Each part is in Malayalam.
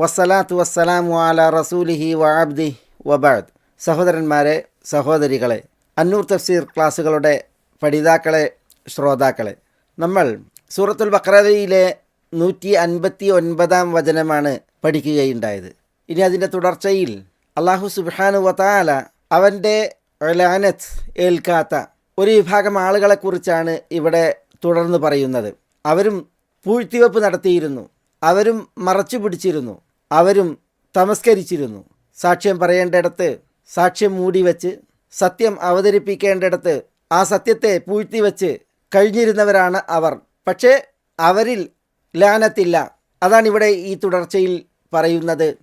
വസ്സലാത്തു വസ്സലാമു അല റസൂലിഹി വഅബ്ദി വബാദ് സഹോദരന്മാരെ സഹോദരികളെ അന്നൂർ തഫ്സീർ ക്ലാസ്സുകളുടെ പഠിതാക്കളെ ശ്രോതാക്കളെ നമ്മൾ സൂറത്തുൽ ബക്രയിലെ നൂറ്റി അൻപത്തി ഒൻപതാം വചനമാണ് പഠിക്കുകയുണ്ടായത്. ഇനി അതിന്റെ തുടർച്ചയിൽ അള്ളാഹു സുബാനു വതാല അവന്റെ ഒലാനത്ത് ഏൽക്കാത്ത ഒരു വിഭാഗം ആളുകളെക്കുറിച്ചാണ് ഇവിടെ തുടർന്ന് പറയുന്നത്. അവരും പൂഴ്ത്തിവെപ്പ് നടത്തിയിരുന്നു. അവരും മറച്ചു പിടിച്ചിരുന്നു അവരും തമസ്കരിച്ചിരുന്നു. സാക്ഷ്യം പറയേണ്ടിടത്ത് സാക്ഷ്യം മൂടി വച്ച് സത്യം അവതരിപ്പിക്കേണ്ടിടത്ത് ആ സത്യത്തെ പൂഴ്ത്തിവെച്ച് കഴിഞ്ഞിരുന്നവരാണ് അവർ. പക്ഷേ അവരിൽ ലാനത്തില്ല. അതാണ് ഇവിടെ ഈ തുടർച്ചയിൽ പറയുന്നത്.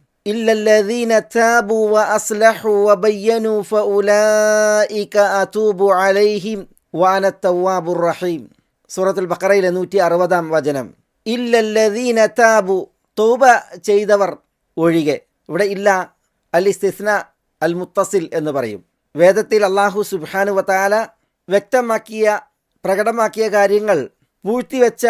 സൂറത്തുൽ ബക്കറയിലെ നൂറ്റി അറുപതാം വചനം. ഇല്ലല്ലദീന താബു തൗബ ചെയ്തവർ ഒഴികെ. ഇവിടെ ഇല്ല അൽ ഇസ്തിസ്ന അൽ മുത്തസിൽ എന്ന് പറയും. വേദത്തിൽ അള്ളാഹു സുബാനു വത്താല വ്യക്തമാക്കിയ പ്രകടമാക്കിയ കാര്യങ്ങൾ പൂഴ്ത്തിവെച്ച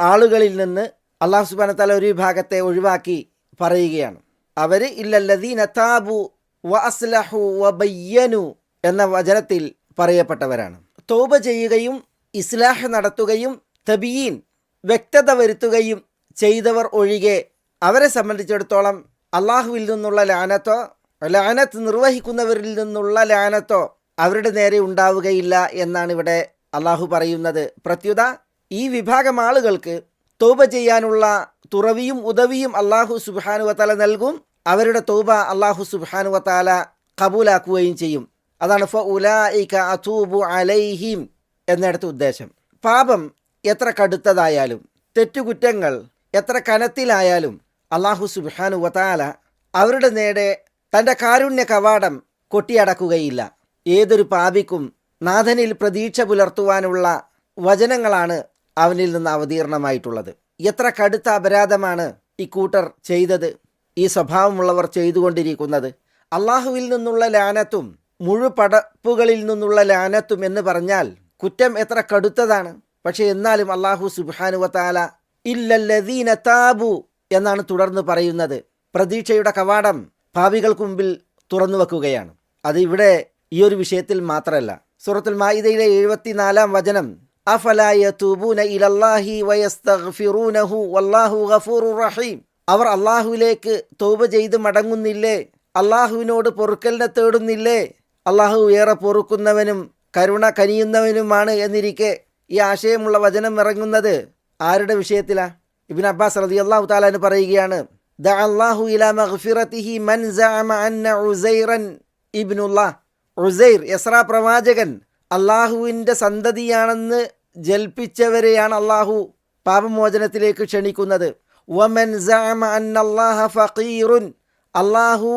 ആളുകളിൽ നിന്ന് അള്ളാഹു സുബാന താല ഒരു വിഭാഗത്തെ ഒഴിവാക്കി പറയുകയാണ്. അവർ ഇല്ലല്ലദീന താബു വ അസ്ലഹു വ ബയ്യനു എന്ന വചനത്തിൽ പറയപ്പെട്ടവരാണ്. തോബ ചെയ്യുകയും ഇസ്ലാഹ് നടത്തുകയും തബീൻ വ്യക്തത വരുത്തുകയും ചെയ്തവർ ഒഴികെ അവരെ സംബന്ധിച്ചിടത്തോളം അള്ളാഹുവിൽ നിന്നുള്ള ലാനത്തോ ലാനത്ത് നിർവഹിക്കുന്നവരിൽ നിന്നുള്ള ലാനത്തോ അവരുടെ നേരെ ഉണ്ടാവുകയില്ല എന്നാണ് ഇവിടെ അള്ളാഹു പറയുന്നത്. പ്രത്യുത ഈ വിഭാഗം ആളുകൾക്ക് തോപ ചെയ്യാനുള്ള തുറവിയും ഉദവിയും അള്ളാഹു സുബാനുവത്താല നൽകും. അവരുടെ തോപ അള്ളാഹു സുബാനുവത്താല കബൂലാക്കുകയും ചെയ്യും. അതാണ് ഫ ഉലായിക അതൂബു അലൈഹിം എന്നിടത്ത് ഉദ്ദേശം. പാപം എത്ര കടുത്തതായാലും തെറ്റുകുറ്റങ്ങൾ എത്ര കനത്തിലായാലും അള്ളാഹു സുബാനു വത്താല അവരുടെ നേരെ തന്റെ കാരുണ്യ കവാടം കൊട്ടിയടക്കുകയില്ല. ഏതൊരു പാപിക്കും നാഥനിൽ പ്രതീക്ഷ പുലർത്തുവാനുള്ള വചനങ്ങളാണ് അവനിൽ നിന്ന് അവതീർണമായിട്ടുള്ളത്. എത്ര കടുത്ത അപരാധമാണ് ഇക്കൂട്ടർ ചെയ്തത് ഈ സ്വഭാവമുള്ളവർ ചെയ്തുകൊണ്ടിരിക്കുന്നത്. അള്ളാഹുവിൽ നിന്നുള്ള ലാനത്തും മുഴുപടപ്പുകളിൽ നിന്നുള്ള ലാനത്തും എന്ന് പറഞ്ഞാൽ കുറ്റം എത്ര കടുത്തതാണ്. പക്ഷെ എന്നാലും അള്ളാഹു സുബാനുവത്താല ഇല്ലല്ലദീന താബു എന്നാണ് തുടർന്ന് പറയുന്നത്. പ്രതീക്ഷയുടെ കവാടം ഭാവികൾക്ക് മുമ്പിൽ തുറന്നു വെക്കുകയാണ്. അത് ഇവിടെ ഈ ഒരു വിഷയത്തിൽ മാത്രമല്ല. സൂറത്തുൽ മായിദയിലെ എഴുപത്തിനാലാം വചനം അവർ അള്ളാഹുവിലേക്ക് തൗബ ചെയ്ത് മടങ്ങുന്നില്ലേ? അള്ളാഹുവിനോട് പൊറുക്കലിനെ തേടുന്നില്ലേ? അള്ളാഹു ഏറെ പൊറുക്കുന്നവനും കരുണ കനിയുന്നവനുമാണ് എന്നിരിക്കെ ഈ ആശയമുള്ള വചനം ഇറങ്ങുന്നത്. ആരുടെ വിഷയത്തിലാ? ഇബിൻ അബ്ബാസ് റതി അള്ളാഹു താലാന് പറയുകയാണ് ദ അല്ലാഹു ഇലാ മഗ്ഫിറത്തിഹി മൻ സഅമ ഇബ്നുല്ലാഹ്. ഉസൈർ യസ്ര പ്രവാചകൻ അള്ളാഹുവിന്റെ സന്തതിയാണെന്ന് ജൽപ്പിച്ചവരെയാണ് അള്ളാഹു പാപമോചനത്തിലേക്ക് ക്ഷണിക്കുന്നത്. വമൻ സഅമ ഫഖീറുൻ. അള്ളാഹു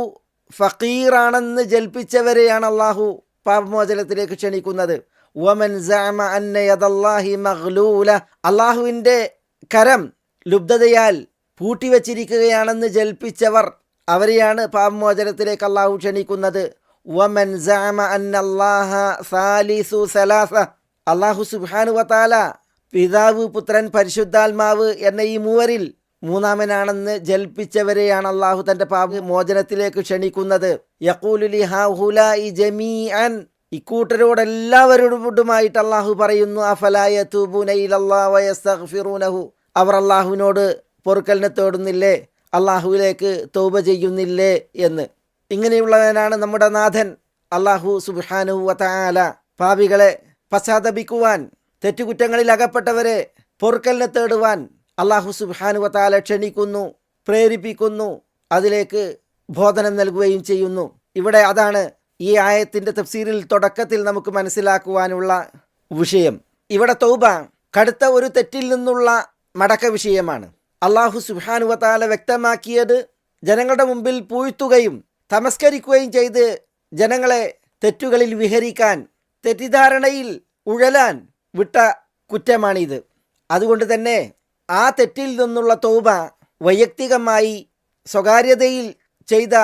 ഫക്കീറാണെന്ന് ജൽപ്പിച്ചവരെയാണ് അള്ളാഹു പാപമോചനത്തിലേക്ക് ക്ഷണിക്കുന്നത്. വമൻ കരം ലുബ്ധതയാൽ പൂട്ടിവച്ചിരിക്കുകയാണെന്ന് ജൽപ്പിച്ചവർ അവരെയാണ് പാപമോചനത്തിലേക്ക് അള്ളാഹു ക്ഷണിക്കുന്നത്. വമൻ സുഹാനു വതാല പിതാവ് പുത്രൻ പരിശുദ്ധാത്മാവ് എന്ന ഈ മൂവരിൽ മൂന്നാമനാണെന്ന് ജൽപ്പിച്ചവരെയാണ് അള്ളാഹു തന്റെ പാപ മോചനത്തിലേക്ക് ക്ഷണിക്കുന്നത്. യക്കൂലുലി ഹാഹുലായി ജമീഅൻ ഇക്കൂട്ടരോടെല്ലാവരോടുമായിട്ട് അള്ളാഹു പറയുന്നു അഫലായ അവർ അള്ളാഹുവിനോട് പൊറുക്കലിനെ തേടുന്നില്ലേ? അള്ളാഹുവിലേക്ക് തൗബ ചെയ്യുന്നില്ലേ എന്ന്. ഇങ്ങനെയുള്ളവനാണ് നമ്മുടെ നാഥൻ. അള്ളാഹു സുബാനു വതാല പാപികളെ പശ്ചാത്തപിക്കുവാൻ തെറ്റുകുറ്റങ്ങളിൽ അകപ്പെട്ടവരെ പൊറുക്കലിനെ തേടുവാൻ അള്ളാഹു സുബാനു വതാല ക്ഷണിക്കുന്നു പ്രേരിപ്പിക്കുന്നു അതിലേക്ക് ബോധനം നൽകുകയും ചെയ്യുന്നു. ഇവിടെ അതാണ് ഈ ആയത്തിന്റെ തഫ്സീരിൽ തുടക്കത്തിൽ നമുക്ക് മനസ്സിലാക്കുവാനുള്ള വിഷയം. ഇവിടെ തൗബ കടുത്ത ഒരു തെറ്റിൽ നിന്നുള്ള മടക്ക വിഷയമാണ്. അള്ളാഹു സുഹാനുവതാല വ്യക്തമാക്കിയത് ജനങ്ങളുടെ മുമ്പിൽ പൂഴ്ത്തുകയും തമസ്കരിക്കുകയും ചെയ്ത് ജനങ്ങളെ തെറ്റുകളിൽ വിഹരിക്കാൻ തെറ്റിദ്ധാരണയിൽ ഉഴലാൻ വിട്ട കുറ്റമാണിത്. അതുകൊണ്ട് തന്നെ ആ തെറ്റിൽ നിന്നുള്ള തൗബ വൈയക്തികമായി സ്വകാര്യതയിൽ ചെയ്ത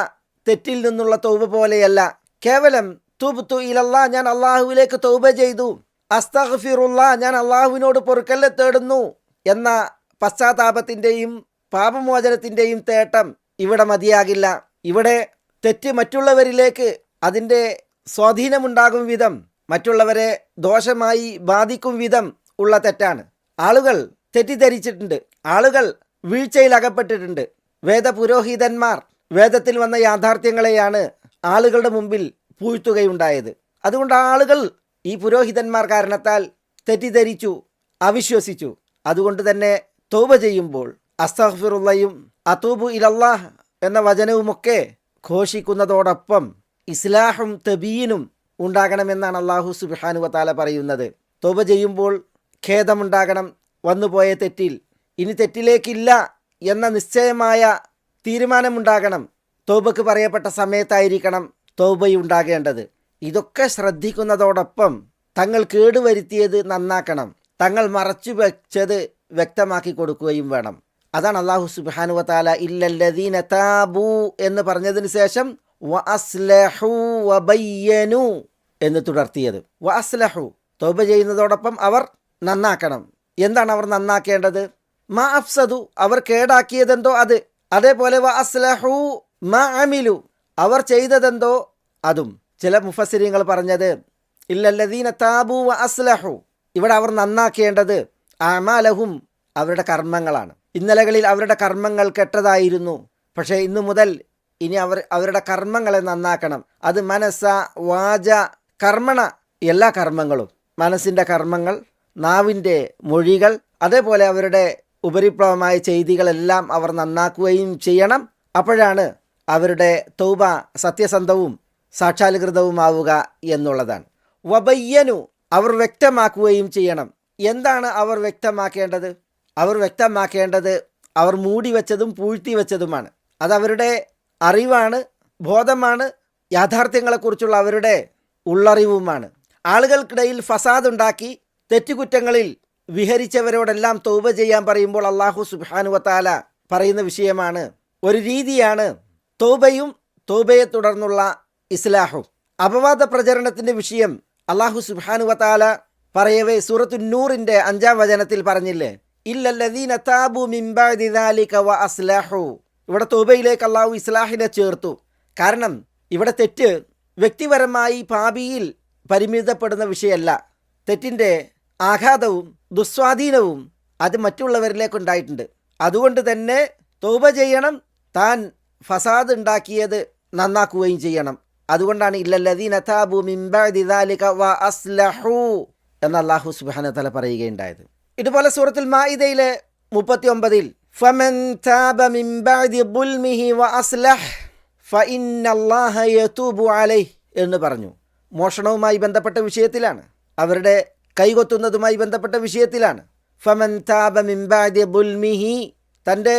തെറ്റിൽ നിന്നുള്ള തൗബ പോലെയല്ല കേവലം തുബ്തു ഇലല്ലാ ഞാൻ അള്ളാഹുവിലേക്ക് തൗബ ചെയ്തു. അസ്തഗ്ഫിറുല്ലാ ഞാൻ അള്ളാഹുവിനോട് പൊറുക്കല്ലെ തേടുന്നു എന്ന പശ്ചാത്താപത്തിന്റെയും പാപമോചനത്തിന്റെയും തേട്ടം ഇവിടെ മതിയാകില്ല. ഇവിടെ തെറ്റ് മറ്റുള്ളവരിലേക്ക് അതിന്റെ സ്വാധീനമുണ്ടാകും വിധം മറ്റുള്ളവരെ ദോഷമായി ബാധിക്കും വിധം ഉള്ള തെറ്റാണ്. ആളുകൾ തെറ്റിദ്ധരിച്ചിട്ടുണ്ട്. ആളുകൾ വീഴ്ചയിൽ അകപ്പെട്ടിട്ടുണ്ട് വേദപുരോഹിതന്മാർ വേദത്തിൽ വന്ന യാഥാർത്ഥ്യങ്ങളെയാണ് ആളുകളുടെ മുമ്പിൽ പൂഴ്ത്തുകയുണ്ടായത്. അതുകൊണ്ട് ആളുകൾ ഈ പുരോഹിതന്മാർ കാരണത്താൽ തെറ്റിദ്ധരിച്ചു അവിശ്വസിച്ചു. അതുകൊണ്ട് തന്നെ തോപ ചെയ്യുമ്പോൾ അസ്തഫിറുള്ളയും അതൂബു ഇലല്ലാഹ് എന്ന വചനവുമൊക്കെ ഘോഷിക്കുന്നതോടൊപ്പം ഇസ്ലാഹും തബീനും ഉണ്ടാകണമെന്നാണ് അള്ളാഹു സുബാനുവത്താല പറയുന്നത്. തോപ ചെയ്യുമ്പോൾ ഖേദമുണ്ടാകണം വന്നുപോയ തെറ്റിൽ. ഇനി തെറ്റിലേക്കില്ല എന്ന നിശ്ചയമായ തീരുമാനമുണ്ടാകണം. തോബക്ക് പറയപ്പെട്ട സമയത്തായിരിക്കണം തോബയുണ്ടാകേണ്ടത്. ഇതൊക്കെ ശ്രദ്ധിക്കുന്നതോടൊപ്പം തങ്ങൾ കേടുവരുത്തിയത് നന്നാക്കണം. തങ്ങൾ മറച്ചു വെച്ചത് വ്യക്തമാക്കി കൊടുക്കുകയും വേണം. അതാണ് അള്ളാഹു സുബാനുവത്താല ഇല്ലല്ലദീന താബു എന്ന് പറഞ്ഞതിന് ശേഷം വബയ്യനു എന്ന് തുടർത്തിയത്. വസ്ലഹു തോബ ചെയ്യുന്നതോടൊപ്പം അവർ നന്നാക്കണം. എന്താണ് അവർ നന്നാക്കേണ്ടത്? മാ അഫ്സദു അവർ കേടാക്കിയതെന്തോ അത്. അതേപോലെ വ അസ്ലഹു മാ അമിലു അവർ ചെയ്തതെന്തോ അതും. ചില മുഫസിരിങ്ങൾ പറഞ്ഞത് ഇല്ലല്ലദീന താബു വ അസ്ലഹു. ഇവിടെ അവർ നന്നാക്കേണ്ടത് അമാലഹും അവരുടെ കർമ്മങ്ങളാണ്. ഇന്നലകളിൽ അവരുടെ കർമ്മങ്ങൾ കെട്ടതായിരുന്നു. പക്ഷേ ഇന്നു മുതൽ ഇനി അവർ അവരുടെ കർമ്മങ്ങളെ നന്നാക്കണം. അത് മനസ്സ വാച കർമ്മണ എല്ലാ കർമ്മങ്ങളും. മനസ്സിന്റെ കർമ്മങ്ങൾ നാവിന്റെ മൊഴികൾ അതേപോലെ അവരുടെ ഉപരിപ്ലവമായ ചെയ്തികളെല്ലാം അവർ നന്നാക്കുകയും ചെയ്യണം. അപ്പോഴാണ് അവരുടെ തൗബ സത്യസന്ധവും സാക്ഷാത്കൃതവുമാവുക എന്നുള്ളതാണ്. വബയ്യനു അവർ വ്യക്തമാക്കുകയും ചെയ്യണം. എന്താണ് അവർ വ്യക്തമാക്കേണ്ടത്? അവർ വ്യക്തമാക്കേണ്ടത് അവർ മൂടി വെച്ചതും പൂഴ്ത്തി വെച്ചതുമാണ്. അതവരുടെ അറിവാണ് ബോധമാണ് യാഥാർത്ഥ്യങ്ങളെക്കുറിച്ചുള്ള അവരുടെ ഉള്ളറിവുമാണ്. ആളുകൾക്കിടയിൽ ഫസാദ് ഉണ്ടാക്കി തെറ്റുകുറ്റങ്ങളിൽ വിഹരിച്ചവരോടെല്ലാം തൗബ ചെയ്യാൻ പറയുമ്പോൾ അള്ളാഹു സുബാനുവത്താല പറയുന്ന വിഷയമാണ്. ഒരു രീതിയാണ് തൗബയും തോബയെ തുടർന്നുള്ള ഇസ്ലാഹും. അപവാദ പ്രചരണത്തിന്റെ വിഷയം അള്ളാഹു സുബാനുവത്താല പറയവേ സൂറത്തു നൂറിന്റെ അഞ്ചാം വചനത്തിൽ പറഞ്ഞില്ലേ ഇല്ലല്ലദീന താബു വ അസ്ലഹു. ഇവിടെ തോബയിലേക്ക് അള്ളാഹു ഇസ്ലാഹിനെ ചേർത്തു. കാരണം ഇവിടെ തെറ്റ് വ്യക്തിപരമായി പാപിയിൽ പരിമിതപ്പെടുന്ന വിഷയമല്ല. തെറ്റിന്റെ ആഘാതവും ദുസ്വാധീനവും അത് മറ്റുള്ളവരിലേക്കുണ്ടായിട്ടുണ്ട് അതുകൊണ്ട് തന്നെ തോപ ചെയ്യണം താൻ ഫസാദ് ഉണ്ടാക്കിയത് നന്നാക്കുകയും ചെയ്യണം. അതുകൊണ്ടാണ് ഇല്ലല്ലദീന താബു മിംബഅദി ദാലിക വ അസ്ലഹു എന്ന് തആല പറയുകയുണ്ടായത്. ഇതുപോലെ സൂറത്തുൽ മാഇദയിലെ മുപ്പത്തി ഒമ്പതിൽ ഫമൻ താബ മിൻ ബഅദി ദുൽമിഹി വ അസ്ലഹ് യതൂബു അലൈഹി എന്ന് പറഞ്ഞു. മോഷണവുമായി ബന്ധപ്പെട്ട വിഷയത്തിലാണ്. അവരുടെ കൈകൊത്തുന്നതുമായി ബന്ധപ്പെട്ട വിഷയത്തിലാണ്. ഫമൻ താബ മിൻ ബഅദി ദുൽമിഹി തന്റെ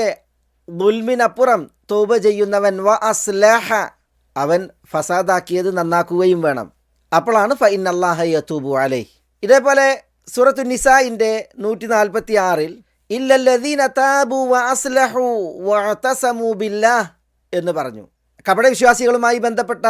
ദുൽമിനപ്പുറം തൗബ ചെയ്യുന്നവൻ വ അസ്ലഹ. അവൻ ഫസാദാക്കിയത് നന്നാക്കുകയും വേണം. അപ്പോഴാണ് ഫൈൻ അള്ളാഹ യത്തൂബു അലൈ ഇതേപോലെ സൂറത്തു നിസായിന്റെ നൂറ്റി നാൽപ്പത്തി ആറിൽ ഇല്ലല്ലദീന താബു വ അസ്ലഹു ബില്ലാഹ് എന്ന് പറഞ്ഞു. കപട വിശ്വാസികളുമായി ബന്ധപ്പെട്ട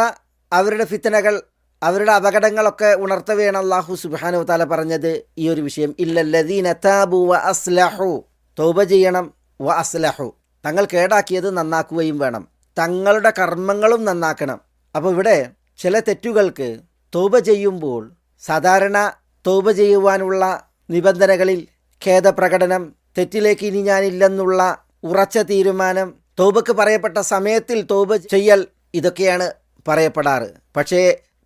അവരുടെ ഫിത്തനകൾ അവരുടെ അപകടങ്ങളൊക്കെ ഉണർത്തവേണം അള്ളാഹു സുബാനു താല പറഞ്ഞത് ഈ ഒരു വിഷയം. ഇല്ലല്ലദീന താബു വ അസ്ലഹു. തൗബ ചെയ്യണം വ അസ്ലഹു. തങ്ങൾ കേടാക്കിയത് നന്നാക്കുകയും വേണം. തങ്ങളുടെ കർമ്മങ്ങളും നന്നാക്കണം. അപ്പോൾ ഇവിടെ ചില തെറ്റുകൾക്ക് തൗബ ചെയ്യുമ്പോൾ സാധാരണ തൗബ ചെയ്യുവാനുള്ള നിബന്ധനകളിൽ ഖേദപ്രകടനം തെറ്റിലേക്ക് ഇനി ഞാനില്ലെന്നുള്ള ഉറച്ച തീരുമാനം തൗബക്ക് പറയപ്പെട്ട സമയത്തിൽ തൗബ ചെയ്യൽ ഇതൊക്കെയാണ് പറയപ്പെടാറ്. പക്ഷേ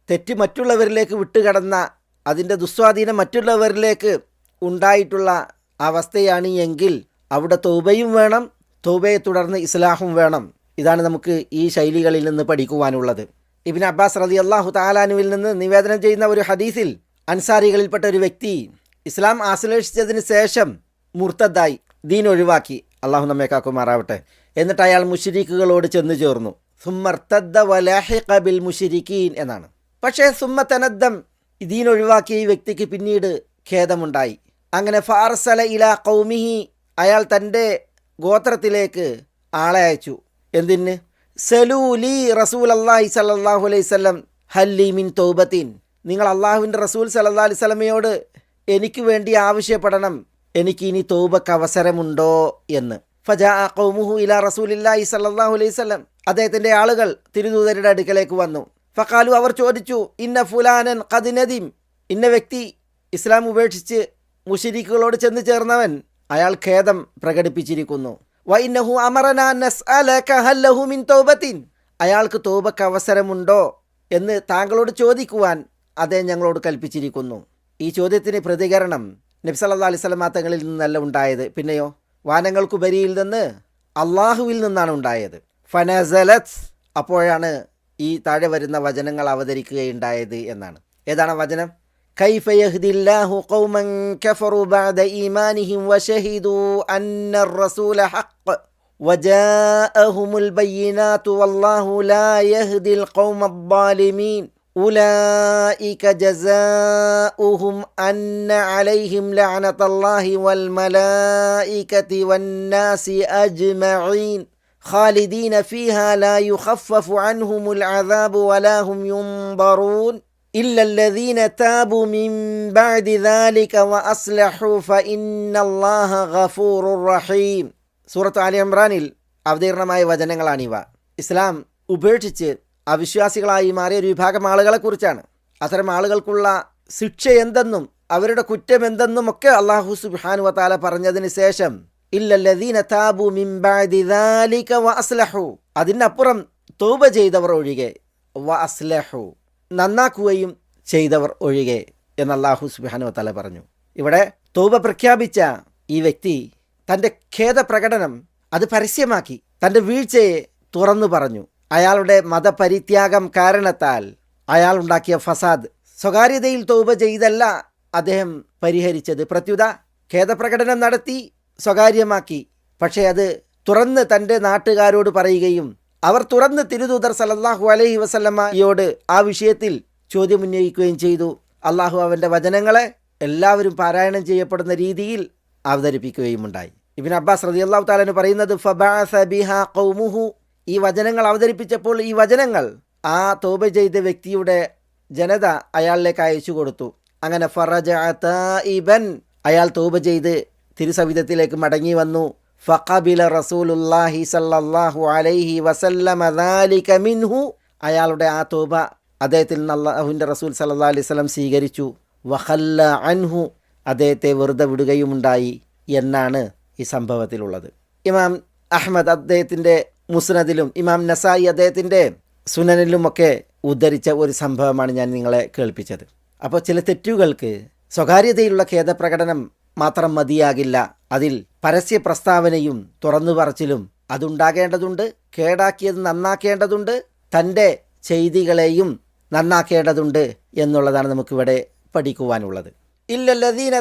തെറ്റ് മറ്റുള്ളവരിലേക്ക് വിട്ടുകടന്ന അതിന്റെ ദുസ്വാധീനം മറ്റുള്ളവരിലേക്ക് ഉണ്ടായിട്ടുള്ള അവസ്ഥയാണ് എങ്കിൽ അവിടെ തൗബയും വേണം തൗബയെ തുടർന്ന് ഇസ്ലാഹും വേണം. ഇതാണ് നമുക്ക് ഈ ശൈലികളിൽ നിന്ന് പഠിക്കുവാനുള്ളത്. ഇബിൻ അബ്ബാസ് റതി അള്ളാഹു താലാനുവിൽ നിന്ന് നിവേദനം ചെയ്യുന്ന ഒരു ഹദീസിൽ അൻസാരികളിൽപ്പെട്ട ഒരു വ്യക്തി ഇസ്ലാം ആശ്ലേഷിച്ചതിന് ശേഷം മുർത്തദ്ദായി ദീൻ ഒഴിവാക്കി. അള്ളാഹു നമ്മെ കാക്കുമാറാവട്ടെ. എന്നിട്ട് അയാൾ മുഷിരിക്കുകളോട് ചെന്നു ചേർന്നു. സുമ്മർത്തദ്ദ വലാഹിഖ മുഷിരിക്കീൻ എന്നാണ്. പക്ഷേ സുമ്മത്തനദ്ദം ഇതിനൊഴിവാക്കിയ ഈ വ്യക്തിക്ക് പിന്നീട് ഖേദമുണ്ടായി. അങ്ങനെ ഫാർസല ഇല കൗമിഹി അയാൾ തന്റെ ഗോത്രത്തിലേക്ക് ആളെ അയച്ചു. എന്തിന്? സലൂലി റസൂൽ അള്ളാഹി സല്ലാഹു അലൈഹി സ്വലം ഹല്ലി മിൻ തൗബത്തീൻ. നിങ്ങൾ അള്ളാഹുവിന്റെ റസൂൽ സല്ലാ അലൈഹി സ്വലമയോട് എനിക്ക് വേണ്ടി ആവശ്യപ്പെടണം എനിക്ക് ഇനി തൗബക്ക് അവസരമുണ്ടോ എന്ന്. ഫജാ കൗമുഹു ഇല റസൂലില്ലാഹി സല്ലാഹു അലൈഹി സ്വലം അദ്ദേഹത്തിന്റെ ആളുകൾ തിരുദൂതരുടെ അടുക്കലേക്ക് വന്നു. ഫക്കാലു അവർ ചോദിച്ചു ഇന്ന ഫുലാനൻ കദിനദീം ഇന്ന വ്യക്തി ഇസ്ലാം ഉപേക്ഷിച്ച് മുഷിരിക്കുകളോട് ചെന്ന് ചേർന്നവൻ അയാൾ ഖേദം പ്രകടിപ്പിച്ചിരിക്കുന്നു. അമറന മിൻ അയാൾക്ക് തൗബക്ക് അവസരമുണ്ടോ എന്ന് താങ്കളോട് ചോദിക്കുവാൻ അദ്ദേഹം ഞങ്ങളോട് കൽപ്പിച്ചിരിക്കുന്നു. ഈ ചോദ്യത്തിന് പ്രതികരണം നബ്സല്ലാ വസല്ലം തങ്ങളിൽ നിന്നല്ല ഉണ്ടായത്. പിന്നെയോ വാനങ്ങൾക്കുപരിയിൽ നിന്ന് അള്ളാഹുവിൽ നിന്നാണ് ഉണ്ടായത്. ഫനസലത്ത് അപ്പോഴാണ് ഈ താഴെ വരുന്ന വചനങ്ങൾ അവതരിക്കുകയുണ്ടായത് എന്നാണ്. ഏതാണ് വചനം? كيف يهدي الله قوما كفروا بعد إيمانهم وشهدوا أن الرسول حق وجاءهم البينات والله لا يهدي القوم الظالمين. أولئك جزاؤهم أن عليهم لعنة الله والملائكة والناس أجمعين. خالدين فيها لا يخفف عنهم العذاب ولا هم ينظرون. إلا الذين تابوا من بعد ذلك وأصلحوا فإن الله غفور رحيم സൂറത്ത് ആലി ഇമ്രാനിൽ അവതീർണമായ വചനങ്ങളാണിവ ഇസ്ലാം ഉപേക്ഷിച്ച് അവിശ്വാസികളായി മാറിയ ഒരു വിഭാഗം ആളുകളെക്കുറിച്ചാണ് അത്തരം ആളുകൾക്കുള്ള ശിക്ഷ എന്തെന്നും അവരുടെ കുറ്റം എന്തെന്നും ഒക്കെ അള്ളാഹു സുബ്ഹാനു വതാല പറഞ്ഞതിന് ശേഷം ഇല്ലല്ലദീന താബു മിൻ ബഅദി ദാലിക വ അസ്ലഹു അതിനപ്പുറം തൗബ ചെയ്തവർ ഒഴികെ വ അസ്ലഹു നന്നാക്കുകയും ചെയ്തവർ ഒഴികെ എന്ന് അള്ളാഹു സുബാനു തല പറഞ്ഞു. ഇവിടെ തൗബ പ്രഖ്യാപിച്ച ഈ വ്യക്തി തന്റെ ഖേദപ്രകടനം അത് പരസ്യമാക്കി തന്റെ വീഴ്ചയെ തുറന്നു പറഞ്ഞു. അയാളുടെ മതപരിത്യാഗം കാരണത്താൽ അയാൾ ഉണ്ടാക്കിയ ഫസാദ് സ്വകാര്യതയിൽ തൗബ ചെയ്തല്ല അദ്ദേഹം പരിഹരിച്ചത്. പ്രത്യുത ഖേദപ്രകടനം നടത്തി സ്വകാര്യമാക്കി. പക്ഷേ അത് തുറന്ന് തന്റെ നാട്ടുകാരോട് പറയുകയും അവർ തുറന്ന് തിരുദൂതർ സലല്ലാഹു അലൈഹി വസല്ലമ്മയോട് ആ വിഷയത്തിൽ ചോദ്യമുന്നയിക്കുകയും ചെയ്തു. അള്ളാഹു അവന്റെ വചനങ്ങളെ എല്ലാവരും പാരായണം ചെയ്യപ്പെടുന്ന രീതിയിൽ അവതരിപ്പിക്കുകയും ഉണ്ടായി ഇബിൻ അബ്ബാസ് റതി അള്ളാഹു താലന് പറയുന്നത് ഈ വചനങ്ങൾ അവതരിപ്പിച്ചപ്പോൾ ഈ വചനങ്ങൾ ആ തോപ ചെയ്ത വ്യക്തിയുടെ ജനത അയാളിലേക്ക് അയച്ചു കൊടുത്തു. അങ്ങനെ ഫറജ ഇബൻ അയാൾ തോപ ചെയ്ത് തിരുസവിധത്തിലേക്ക് മടങ്ങി വന്നു. ഫഖബില റസൂലുല്ലാഹി സല്ലല്ലാഹു അലൈഹി വസല്ലമ ദാലിക മിൻഹു. അയാളുടെ ആ തോപ അദ്ദേഹത്തിൽ നിന്ന് അള്ളാഹുവിന്റെ റസൂൽ സല്ലല്ലാഹു അലൈഹി വസല്ലം സ്വീകരിച്ചു. വഹല്ല അൻഹു. അദ്ദേഹത്തെ വെറുതെ വിടുകയുമുണ്ടായി എന്നാണ് ഈ സംഭവത്തിലുള്ളത്. ഇമാം അഹമ്മദ് അദ്ദേഹത്തിന്റെ മുസ്നദിലും ഇമാം നസായി അദ്ദേഹത്തിന്റെ സുനനിലുമൊക്കെ ഉദ്ധരിച്ച ഒരു സംഭവമാണ് ഞാൻ നിങ്ങളെ കേൾപ്പിച്ചത്. അപ്പോൾ ചില തെറ്റുകൾക്ക് സ്വകാര്യതയിലുള്ള ഖേദപ്രകടനം മാത്രം മതിയാകില്ല അതിൽ പരസ്യ പ്രസ്താവനയും തുറന്നു പറച്ചിലും അതുണ്ടാകേണ്ടതുണ്ട് കേടാക്കിയത് നന്നാക്കേണ്ടതുണ്ട് തന്റെ ചെയ്തികളെയും നന്നാക്കേണ്ടതുണ്ട് എന്നുള്ളതാണ് നമുക്കിവിടെ പഠിക്കുവാനുള്ളത്. ഇല്ലല്ലദീന